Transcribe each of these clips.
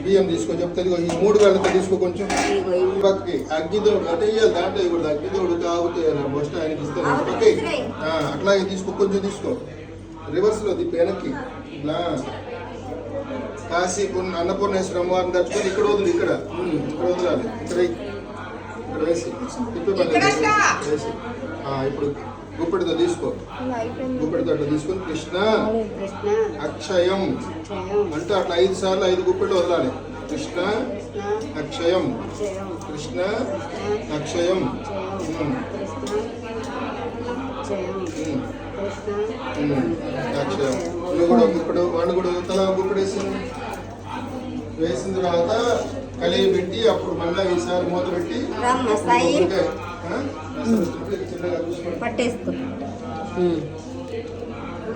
బియ్యం తీసుకో చెప్తే ఈ మూడు వేలతో తీసుకో కొంచెం. పక్కకి అగ్గిదోడు అంటే ఇవ్వాలి దాంట్లో ఇవ్వడు అగ్గిదోడు కాకపోతే ఫస్ట్ ఆయనకి ఇస్తాను. ఆ, అట్లాగే తీసుకో కొంచెం తీసుకో. రివర్స్లో తిప్పి వెనక్కి కాశీ పూర్ణ అన్నపూర్ణేశ్వర అమ్మవారిని తట్టుకొని ఇక్కడ వదిలి ఇక్కడ. ఇక్కడ వదలాలి. ఇక్కడ. ఇక్కడ వేసి. ఇప్పుడు గుప్పెడితో తీసుకో. గుప్పెడితో అట్లా తీసుకొని కృష్ణ. కృష్ణ. అక్షయం. అంటే అట్లా ఐదు సార్లు ఐదు గుప్పెళ్ళు వదలాలి. కృష్ణ. కృష్ణ. అక్షయం. కృష్ణ. అక్షయం. అక్షయం. నువ్వు కూడా గుప్పెడు వాడు కూడా తల గుప్పెడు వేసింది వేసిన తర్వాత కలిగి పెట్టి అప్పుడు మళ్ళీ ఈసారి మూత పెట్టి రమ్మ సాయి. ఊరికే, ఆ? అసలు చిన్నగా చూసుకోండి. పట్టేసుకో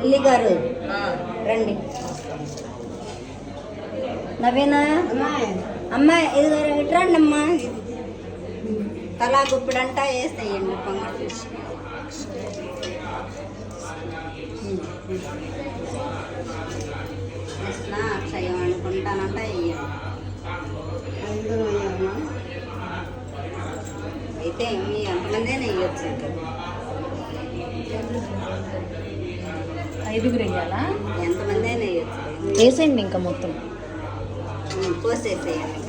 లిల్లీ గారు రండి. నవీన అమ్మాయి ఇది ఇట్రండి అమ్మా తలా గుప్పిడంట వేసేయండి పొంగల్ కృష్ణ అక్షయం అనుకుంటానంట వేయండి అయితే మీ ఎంతమందే నెయ్యొచ్చు ఐదుగురు వేయాలా ఎంతమందే నెయ్యొచ్చు వేసేయండి ఇంకా మొత్తం. పోసేసేయండి